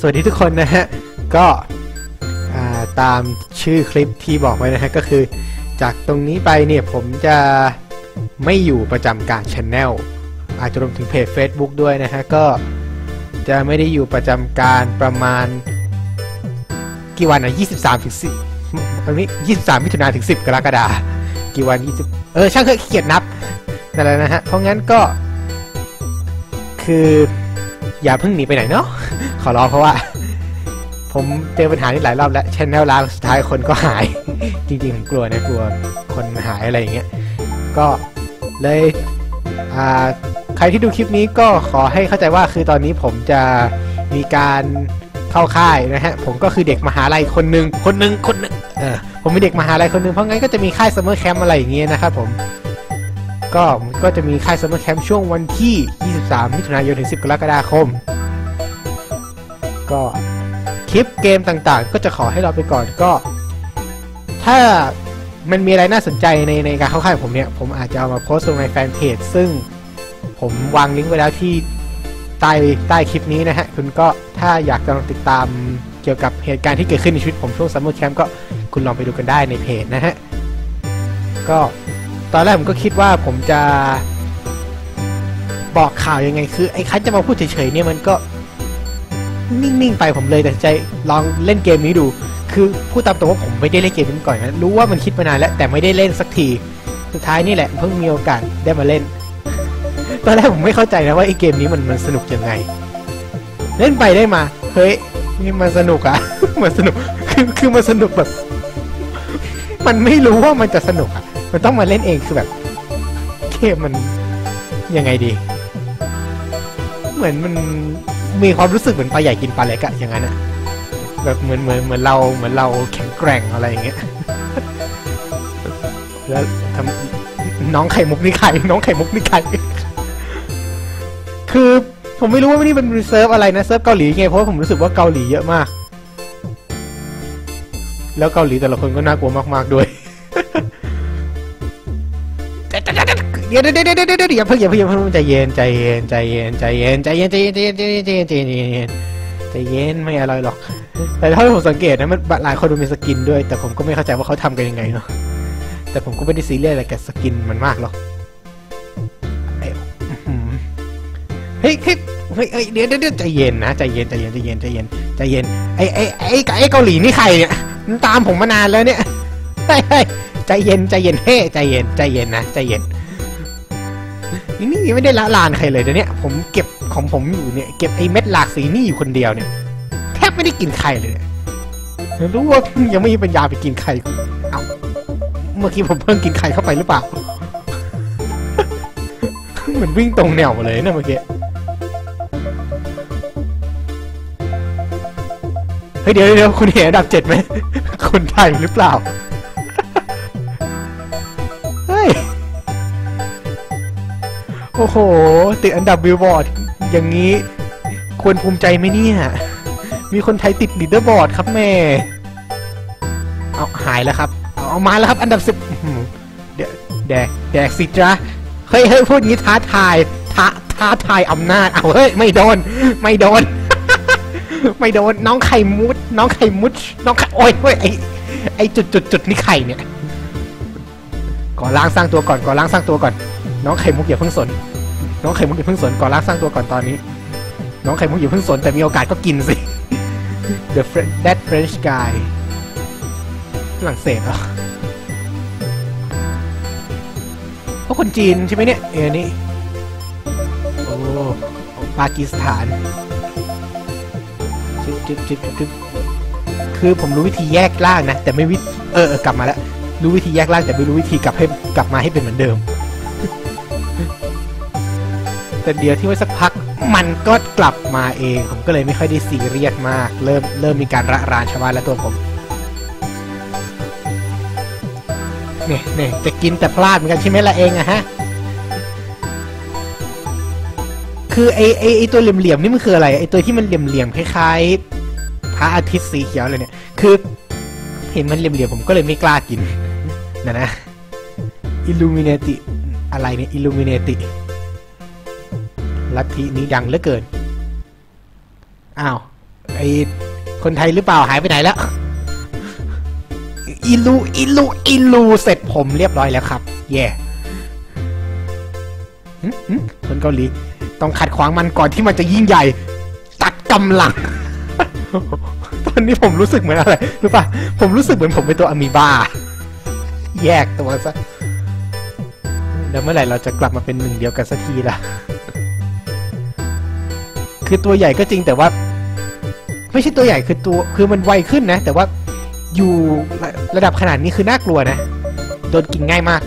สวัสดีทุกคนนะฮะ ก็ตามชื่อคลิปที่บอกไว้นะฮะ ก็คือ จากตรงนี้ไปเนี่ยผมจะไม่อยู่ประจำการช n แนลอาจจะรวมถึงเพจ Facebook ด้วยนะฮะ ก็จะไม่ได้อยู่ประจำการประมาณ กี่วันอะ23ถึง10วันนี้23 มิถุนายนถึง 10 กรกฎาคมกี่วัน 20 เออ ช่างเคยเขียนนับนั่นแหละนะฮะ เพราะงั้นก็คืออย่าเพิ่งหนีไปไหนเนาะ อร้องเพราะว่า ผมเจอปัญหานี้หลายรอบแล้วชแนลล้างสุดท้ายคนก็หาย จริงๆผมกลัวนะกลัวคนหายอะไรอย่างเงี้ยก็เลยอ่าใครที่ดูคลิปนี้ก็ขอให้เข้าใจว่าคือตอนนี้ผมจะมีการเข้าค่ายนะฮะผมก็คือเด็กมหาลัยคนหนึ่งคนหนึ่งคนหนึ่งเออผมเป็นเด็กมหาลัยคนหนึ่งเพราะงั้นก็จะมีค่ายซัมเมอร์แคมป์อะไรอย่างเงี้ยนะครับผมก็ก็จะมีค่ายซัมเมอร์แคมป์ช่วงวันที่ 23 มิถุนายนถึง 10 กรกฎาคม ก็คลิปเกมต่างๆ ก็จะขอให้เราไปก่อนก็ ถ้ามันมีอะไรน่าสนใจในในการเข้าค่ายของผมเนี่ย ผมอาจจะเอามาโพสต์ลงในแฟนเพจซึ่งผมวางลิงก์ไว้แล้วที่ใต้ใต้คลิปนี้นะฮะ คุณก็ถ้าอยากจะลองติดตามเกี่ยวกับเหตุการณ์ที่เกิดขึ้นในชีวิตผมช่วงซัมเมอร์แคมป์ก็คุณลองไปดูกันได้ในเพจนะฮะ ก็ตอนแรกผมก็คิดว่าผมจะบอกข่าวยังไงคือไอ้คันจะมาพูดเฉยๆเนี่ยมันก็ นิ่งๆไปผมเลยแต่ใจลองเล่นเกมนี้ดู คือพูดตามตรงว่าผมไม่ได้เล่นเกมนี้ก่อนนะรู้ว่ามันคิดมานานแล้วแต่ไม่ได้เล่นสักทีสุดท้ายนี่แหละเพิ่งมีโอกาสได้มาเล่น ตอนแรกผมไม่เข้าใจนะว่าไอ้เกมนี้มันมันสนุกยังไง เล่นไปได้มา เฮ้ยนี่มันสนุกอะมันสนุกคือคือมันสนุกแบบ มันไม่รู้ว่ามันจะสนุกอะมันต้องมาเล่นเองคือแบบเกมมันยังไงดี เหมือนมัน มีความรู้สึกเหมือนปลาใหญ่กินปลาเล็กอะอย่างนั้นอะแบบเหมือนเหมือนเหมือนเราเหมือนเราแข็งแกร่งอะไรอย่างเงี้ยแล้วทำน้องไข่มุกนี่ใครน้องไข่มุกนี่ใครคือผมไม่รู้ว่านี่เป็นเซิร์ฟอะไรนะเซิร์ฟเกาหลีไงเพราะผมรู้สึกว่าเกาหลีเยอะมาก แล้วเกาหลีแต่ละคนก็น่ากลัวมากๆด้วย เดี๋ยวเดี๋ยวเดี๋ยวเดี๋ยวเดี๋ยวอย่าเพิ่งอย่าเพิ่งอย่าเพิ่งใจเย็นใจเย็นใจเย็นใจเย็นใจเย็นใจเย็นใจเย็นใจเย็นใจเย็นใจเย็นใจเย็นใจเย็นไม่อร่อยหรอก แต่ถ้าผมสังเกตนะมันหลายคนดูมีสกินด้วย แต่ผมก็ไม่เข้าใจว่าเขาทำกันยังไงเนาะแต่ผมก็ไม่ได้ซีเรียสอะไรกับสกินมันมากหรอกเฮ้ยเฮ้ยเฮ้ยเดี๋ยวเดี๋ยวใจเย็นนะใจเย็นใจเย็นใจเย็นใจเย็นใจเย็นไอ้ไอ้ไอ้ไอ้เกาหลีนี่ใครเนี่ยมันตามผมมานานแล้วเนี่ยเฮ้ยใจเย็นใจเย็นเฮ้ใจเย็นใจเย็นนะใจเย็น นี่ไม่ได้ละลานใครเลยเดี๋ยวนี้ผมเก็บของผมอยู่เนี่ยเก็บไอ้เม็ดหลากสีนี่อยู่คนเดียวเนี่ยแทบไม่ได้กินใครเลยรู้ว่ายังไม่มีปัญญาไปกินใครเอ้าเมื่อกี้ผมเพิ่งกินไข่เข้าไปหรือเปล่าเหมือนวิ่งตรงแนวเลยนะเมื่อกี้เฮ้ยเดี๋ยวเดี๋ยวคุณเห็นอันดับเจ็ดไหมคนไทยหรือเปล่า โอ้โห ติดอันดับบิลบอร์ดอย่างนี้ควรภูมิใจไหมเนี่ย มีคนไทยติดลีดเดอร์บอร์ดครับแม่ เอาหายแล้วครับ เอามาแล้วครับ อันดับสิบเดแดกแดกสิจ้าเฮ้ยเฮ้ยพูดงี้ท้าทายท้าท้าทายอำนาจ เอาเฮ้ย ไม่โดน ไม่โดน ไม่โดน น้องไข่มุด น้องไข่มุด น้องไข่โอ้ยเฮ้ยไอไอจุดจุดจุดนี่ไข่เนี่ย ก่อนล้างสร้างตัวก่อน ก่อนล้างสร้างตัวก่อน น้องไข่มุกอย่าเพิ่งสน น้องไข่มุกอย่าเพิ่งสนก่อนล้างสร้างตัวก่อนตอนนี้ น้องไข่มุกอย่าเพิ่งสนแต่มีโอกาสก็กินสิ The French That French guy ฝรั่งเศสเหรอเพราะคนจีนใช่ไหมเนี่ยเออนี่โอ้ปากีสถานจึ๊บจึ๊บจึ๊บจึ๊บคือผมรู้วิธีแยกล่างนะ แต่ไม่วิเออกลับมาแล้ว รู้วิธีแยกล่างแต่ไม่รู้วิธีกลับให้กลับมาให้เป็นเหมือนเดิม แต่เดียวที่ไว้สักพัก มันก็กลับมาเอง ผมก็เลยไม่ค่อยได้ซีเรียสมาก เริ่มเริ่มมีการระรานชาวบ้านและตัวผมเนี่ยเนี่ยจะกินแต่พลาดเหมือนกันใช่ไหมล่ะเองอะฮะ คือไอไอไอตัวเหลี่ยมๆนี่มันคืออะไรไอตัวที่มันเหลี่ยมๆคล้ายๆพระอาทิตย์สีเขียวเลยเนี่ย คือ เห็นมันเหลี่ยมๆผมก็เลยไม่กล้ากินนะนะ Illuminati อะไรเนี่ย Illuminati ลั ลัทธินี้ดังเหลือเกิน อ้าวไอคนไทยหรือเปล่าหายไปไหนแล้วอิลูอิลูอิลูเสร็จผมเรียบร้อยแล้วครับเย่หึหึคนเกาหลี ต้องขัดขวางมันก่อนที่มันจะยิ่งใหญ่ ตัดกำลัง ตอนนี้ผมรู้สึกเหมือนอะไรรู้ป่ะ ผมรู้สึกเหมือนผมเป็นตัวอะมีบา แยกตัวซะ แล้วเมื่อไหร่เราจะกลับมาเป็นหนึ่งเดียวกันสักทีล่ะ คือตัวใหญ่ก็จริงแต่ว่า ไม่ใช่ตัวใหญ่คือตัวคือมันไวขึ้นนะ แต่ว่าอยู่ระดับขนาดนี้คือน่ากลัวนะ โดนกินง่ายมาก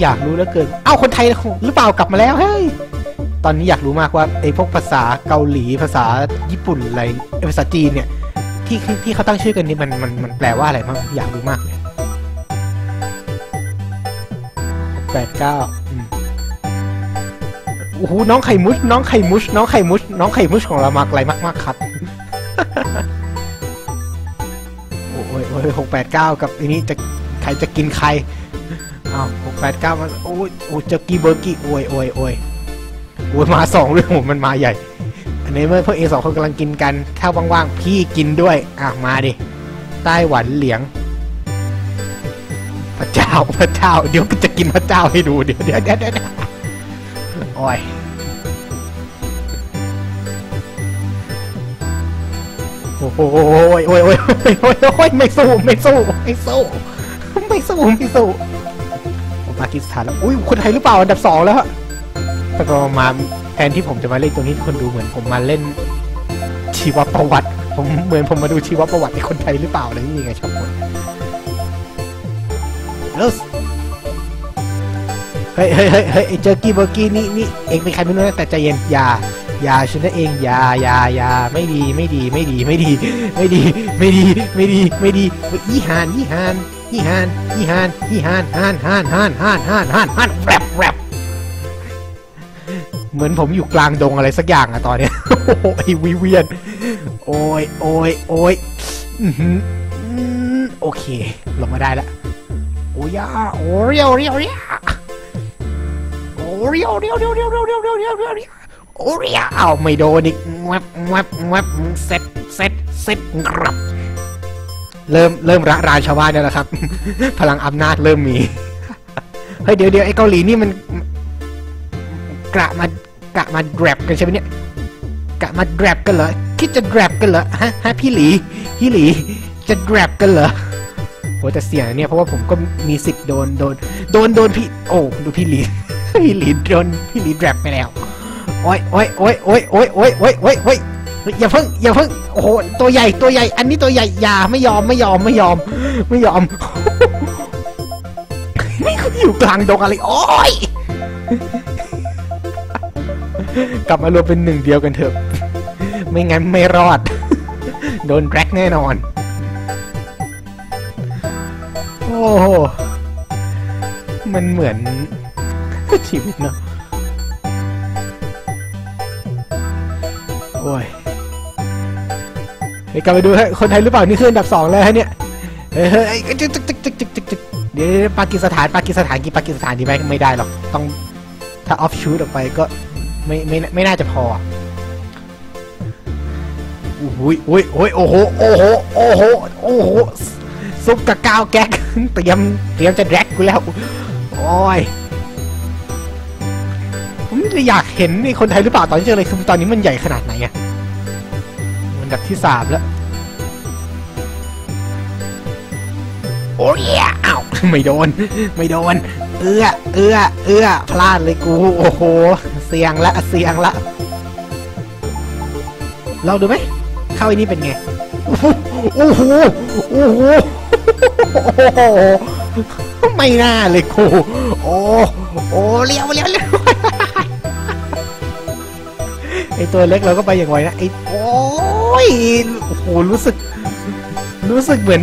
อยากรู้แล้วเกิน เอ้าคนไทยหรือเปล่ากลับมาแล้วเฮ้ยตอนนี้อยากรู้มากว่าไอ้พวกภาษาเกาหลีภาษาญี่ปุ่นอะไรภาษาจีนเนี่ยที่ที่เขาตั้งชื่อกันนี่มันมันมันแปลว่าอะไรบ้างอยากรู้มากเลยแปดเก้าอืม โอ้โหน้องไข่มุชน้องไข่มุชน้องไข่มุชน้องไข่มุชของเรามาไกลมากๆครับโอ้ยโอ้ยหกแปดเก้ากับอันนี้จะใครจะกินใครอ้าวหกแปดเก้ามันโอ้ยโอ้ยเจอกี้เบอร์กี้โอ้ยโอ้ยโอ้ยโอ้ยมาสองเลยโอ้มันมาใหญ่ อันนี้เมื่อพวกเอสองคนกำลังกินกัน ถ้าว่างๆพี่กินด้วยอะมาดิไต้หวันเหลียงพระเจ้าพระเจ้า เดี๋ยวจะกินพระเจ้าให้ดูเดี๋ยวเดี๋ยวเดี๋ยวเดี๋ยว โอ้ยโอ้ยโอ้ยโอ้ยโอ้ยโอ้ยโอ้ยไม่สู้ไม่สู้ไม่สู้ไม่สู้ไม่สู้ปากีสถานแล้วอุ้ยคนไทยหรือเปล่าอันดับสองแล้วฮะแต่พอมาแทนที่ผมจะมาเล่นตรงนี้คนดูเหมือนผมมาเล่นชีวประวัติ ผมเหมือนผมมาดูชีวประวัติในคนไทยหรือเปล่าอะไรนี่ไงชอบคนแล้ว เฮ้ยเฮ้ยเฮ้ยเฮ้ยไอ้เจอกี้เบอร์กี้นี่นี่เองเป็นใครไม่รู้นะแต่ใจเย็นอย่าอย่าฉันนะเองอย่าอย่าอย่าไม่ดีไม่ดีไม่ดีไม่ดีไม่ดีไม่ดีไม่ดีไม่ดียี่หานยี่หานยี่หานยี่หานยี่หานหานหานหานหานหานหานหานแรปแรปเหมือนผมอยู่กลางดงอะไรสักอย่างอะตอนเนี้ยโอ้โหไอวิเวียนโอ้ยโอ้ยโอ้ยอื้อหืออืมโอเคลงมาได้ล้วโอ้ยาโอ้เรียวเรียวเรียวโอ้ เรียวเรียวเรียวเรียวเรียวเรียวเรียวเรียวเรียวเรียวโอ้เรียวอ้าไม่โดนอีกแวบแวบแวบเสร็จเสร็จเสร็จกรับ เริ่มเริ่มระรานชาวบ้านแล้วนะครับ พลังอำนาจเริ่มมี เฮ้ยเดี๋ยวเดี๋ยวไอ้เกาหลีนี่มันกะมากะมาแดรบกันใช่ไหมเนี่ยกะมาแดรบกันเหรอคิดจะแดรบกันเหรอฮะฮะพี่หลีพี่หลีจะแดรบกันเหรอโหแต่เสียงเนี่ยเพราะว่าผมก็มีสิทธิ์โดนโดนโดนโดนพี่โอ้ดูพี่หลี พี่หลีโดนพี่หลีแรบไปแล้วโอ้ยโอ้ยโอ้ยโอ้ยโอ้ยโอ้ยโอ้ยโอ้ยโอ้ยอย่าเพิ่งอย่าเพิ่งโอ้โหตัวใหญ่ตัวใหญ่ อันนี้ตัวใหญ่อย่าไม่ยอมไม่ยอมไม่ยอม ไม่ยอมนี่เขาอยู่กลางดงอะไรโอ้ยกลับมารวมเป็นหนึ่งเดียวกันเถอะ ไม่งั้นไม่รอด โดนแร็กแน่นอน โอ้โหมันเหมือน ชีวิตเนาะโอ้ยเฮ้ยกลับไปดูฮะคนไทยหรือเปล่านี่คืออันดับสองแล้วฮะเนี่ยเฮ้ยเฮ้ยจึ๊กจึ๊กจึ๊กจึ๊กจึ๊กจึ๊กจึ๊กเดี๋ยวปากีสถานปากีสถานกี่ปากีสถานดีไหมไม่ได้หรอกต้องถ้าออฟชูดออกไปก็ไม่ไม่ไม่น่าจะพออุ้ยอุ้ยอุ้ยโอ้โหโอ้โหโอ้โหโอ้โหซุปกะกาวแก๊กเตรียมเตรียมจะแดกกูแล้วโอ้ย ผมเลยอยากเห็นนี่คนไทยหรือเปล่าตอนที่เจอเลยคือตอนนี้มันใหญ่ขนาดไหนอะอันดับที่สามแล้ว โอ้ยอ้าวไม่โดน ไม่โดน เอื้อ เอื้อ เอื้อ พลาดเลยกู โอ้โห เสียงละ เสียงละเราดูไหม เข้าไอ้นี่เป็นไง โอ้โห โอ้โห โอ้โห ไม่น่าเลยกู โอ้ โอ้เลี้ยวเลี้ยวเลี้ยว ไอตัวเล็กเราก็ไปอย่างไวนะไอโอ้ยโอ้โหรู้สึก รู้สึกเหมือน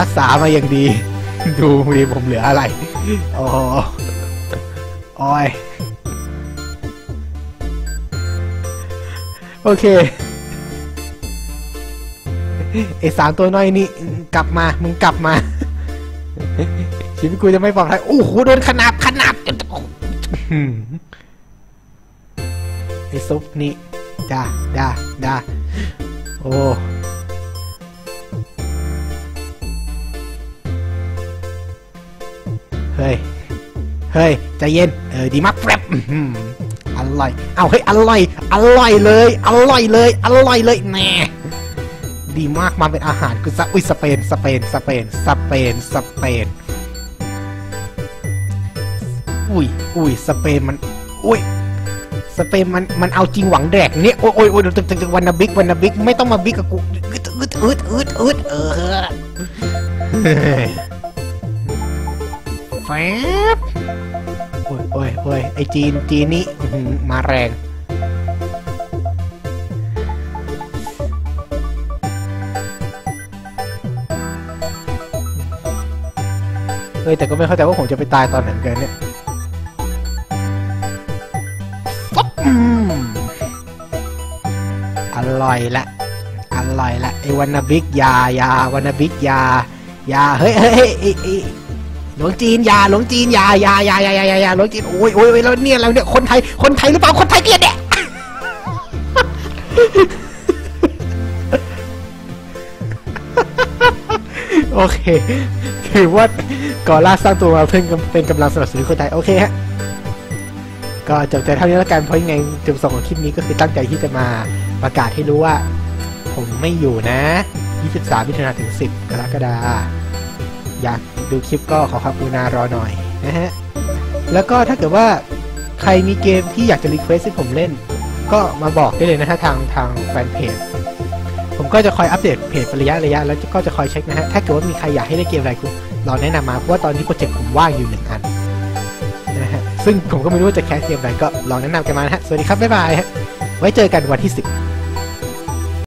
รักษามาอย่างดี ดูดิผมเหลืออะไรโอ้โอ้ยโอเคไอสามตัวน้อยนี่กลับมามึงกลับมาชีวิตกูจะไม่ปลอดภัยโอ้โหโดนขนาบขนาบหื มไอซุปนี่ด่าด่าด่าโอ้ เฮ้ย เฮ้ย ใจเย็น เออ ดีมากแฟบอื้อหืออร่อย เอาเฮ้ย อร่อย อร่อยเลย อร่อยเลย อร่อยเลยแน่ดีมากมาเป็นอาหารกูซะอุ้ยสเปน สเปน สเปน สเปน สเปน อุ้ยอุ้ยสเปนมัน อุ้ย สเปนมันมันเอาจริงหวังแดกเนี่ยโอ้ยโอ้ยโอ้ยตึกตึกตึกวันนาบิกวันนาบิกไม่ต้องมาบิกกับกูอึดอึดอึดอึดอึดเออแฟบโอ้ยโอ้ยโอ้ยไอจีนจีนนี่อื้อหือมาแรงเฮ้ยแต่ก็ไม่เข้าใจว่าผมจะไปตายตอนไหนเหมือนกันเนี่ย ออร่อยละ อร่อยละไอวันนาบิกยายาวันนาบิกยายาเฮ้ยเฮ้ยเฮ้ยไอไอหลวงจีนยาหลวงจีนยายายายายายาหลวงจีนโอ้ยโอ้ยโอ้ยแล้วเนี่ยเราเนี่ยคนไทยคนไทยหรือเปล่าคนไทยเกลียดเนี่ยโอเคคือว่าก่อล่าสร้างตัวมาเพื่อเป็นกำลังสนับสนุนคนไทย โอเคฮะ ก็จบแต่เท่านี้แล้วกันเพราะยังไงจุดประสงค์ของคลิปนี้ก็คือตั้งใจที่จะมาประกาศให้รู้ว่า ผมไม่อยู่นะ 23มิถุนายนถึง 10 กรกฎาคมอยากดูคลิปก็ขอความกรุณารอหน่อยนะฮะ แล้วก็ถ้าเกิดว่าใครมีเกมที่อยากจะรีเควสให้ผมเล่น ก็มาบอกได้เลยนะฮะทางทางแฟนเพจผมก็จะคอยอัปเดตเพจระยะระยะแล้วก็จะคอยเช็คนะฮะถ้าเกิดว่ามีใครอยากให้เล่นเกมอะไรคุณลองแนะนำมาเพราะว่าตอนนี้โปรเจกต์ผมว่างอยู่หนึ่งอัน ซึ่งผมก็ไม่รู้ว่าจะแคสเกมไหนก็ลองแนะนำกันมานะฮะ สวัสดีครับ บ๊ายบายฮะไว้เจอกันวันที่ 10